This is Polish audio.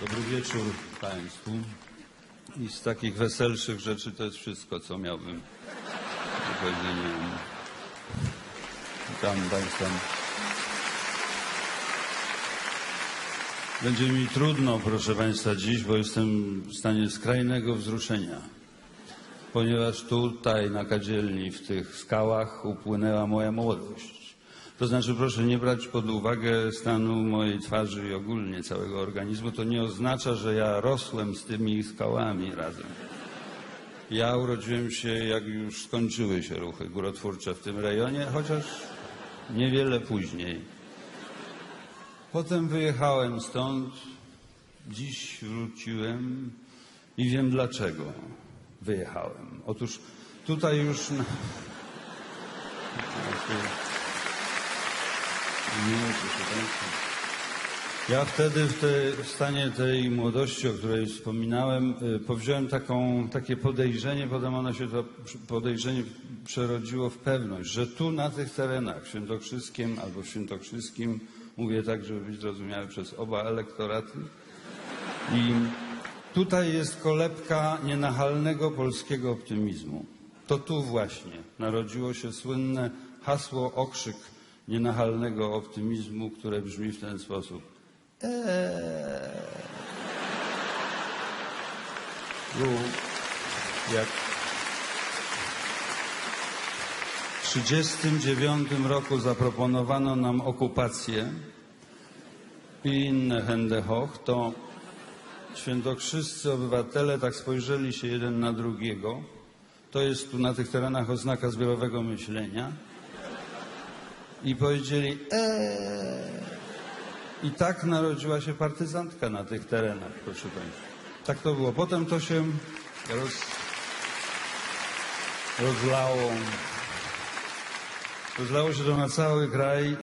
Dobry wieczór Państwu. I z takich weselszych rzeczy to jest wszystko, co miałbym do powiedzenia. Witam Państwa. Będzie mi trudno, proszę Państwa, dziś, bo jestem w stanie skrajnego wzruszenia. Ponieważ tutaj na kadzielni, w tych skałach upłynęła moja młodość. To znaczy, proszę nie brać pod uwagę stanu mojej twarzy i ogólnie całego organizmu. To nie oznacza, że ja rosłem z tymi skałami razem. Ja urodziłem się, jak już skończyły się ruchy górotwórcze w tym rejonie, chociaż niewiele później. Potem wyjechałem stąd, dziś wróciłem i wiem dlaczego wyjechałem. Otóż tutaj już. Na... Nie, proszę Państwa. Ja wtedy w, te, w stanie tej młodości, o której wspominałem, y, powziąłem taką, takie podejrzenie, potem ono się to podejrzenie przerodziło w pewność, że tu na tych terenach w Świętokrzyskiem albo w Świętokrzyskim, mówię tak, żeby być zrozumiały przez oba elektoraty, i tutaj jest kolebka nienachalnego polskiego optymizmu. To tu właśnie narodziło się słynne hasło, okrzyk nienachalnego optymizmu, które brzmi w ten sposób. Eee. Tu, jak w 1939 roku zaproponowano nam okupację i inne Händehoch, to świętokrzyscy obywatele tak spojrzeli się jeden na drugiego. To jest tu na tych terenach oznaka zbiorowego myślenia. I powiedzieli eee. I tak narodziła się partyzantka na tych terenach, proszę Państwa. Tak to było. Potem to się roz, rozlało. Rozlało się to na cały kraj